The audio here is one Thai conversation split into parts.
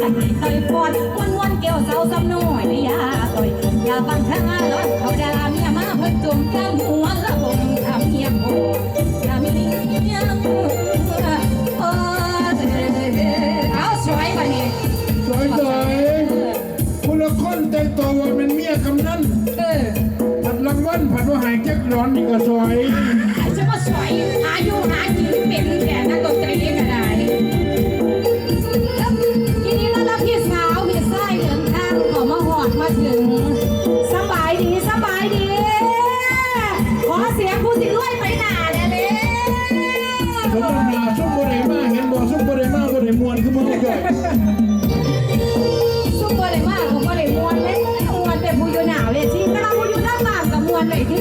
สันติต่อยปอดวันวันเกี่ยวเสาซ้ำน้อยไม่ยาต่อยยาบังทางอถเขาดาเมียมาเพิ่งจุ่มตั้งหัวละบงทำเงียบหูทำเงียบหูเออเอาสวยวัเนี่ยสวยสวยคนละคนแต่ตัวว่าเป็นเมียกำนันเออผัดรางวัลผัดว่าหายแจ็คร้อนอีกก็สวยฉันว่าสวยอายุหายืนเป็น สบายดีสบายดี ขอเสียงผู้สิรวยไปหนาเนี่เลี้องหาช่วงริมาเห็นบอกช่วงบริมาบรมวลคือมันเกสุปเปอร์เากผมก็เลมวนเลยมวนแต่ผู้อยู่หนาวเลยที่แต่ว่าผู้อยู่หน้าบางกับมวนเลยที่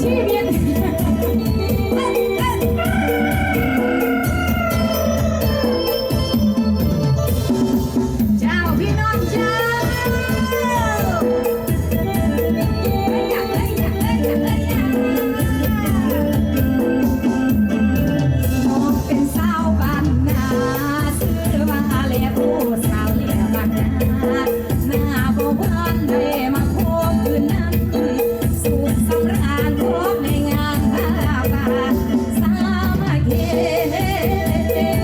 Спасибо. yeah, yeah.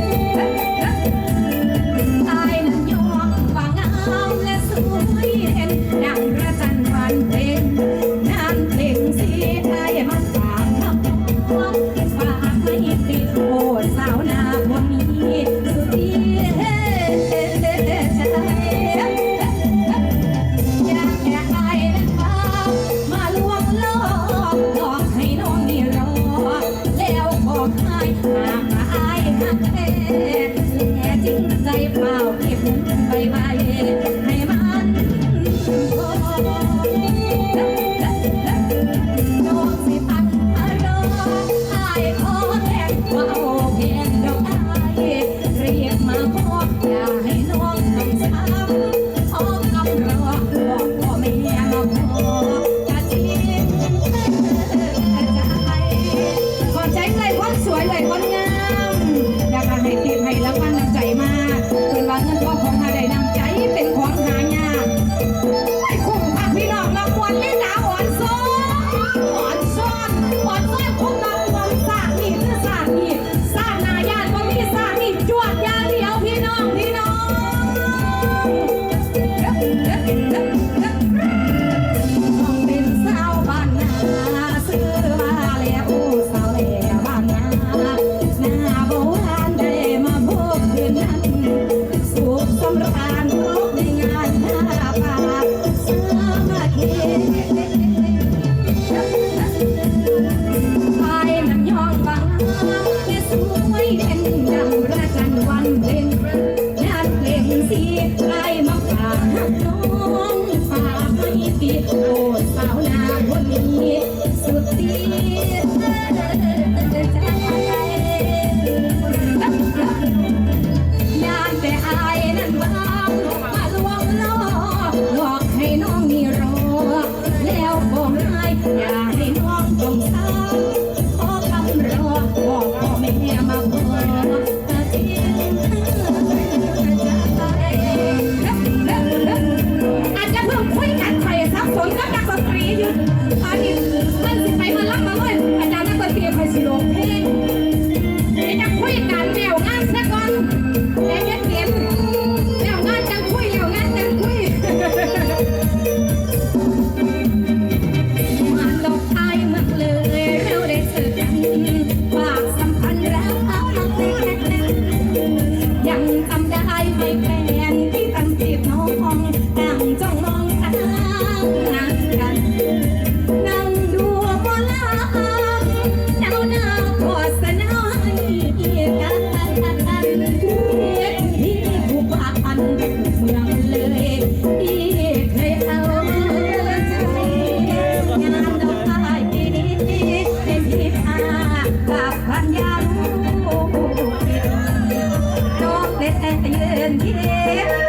ติโอดสาวนาคนนี้สุดที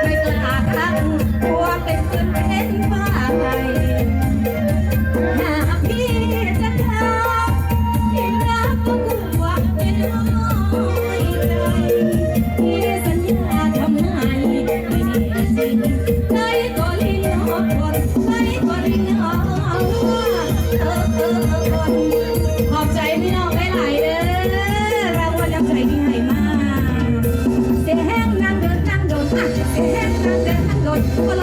แต่ยืนคิดไม่กล้าทักก ง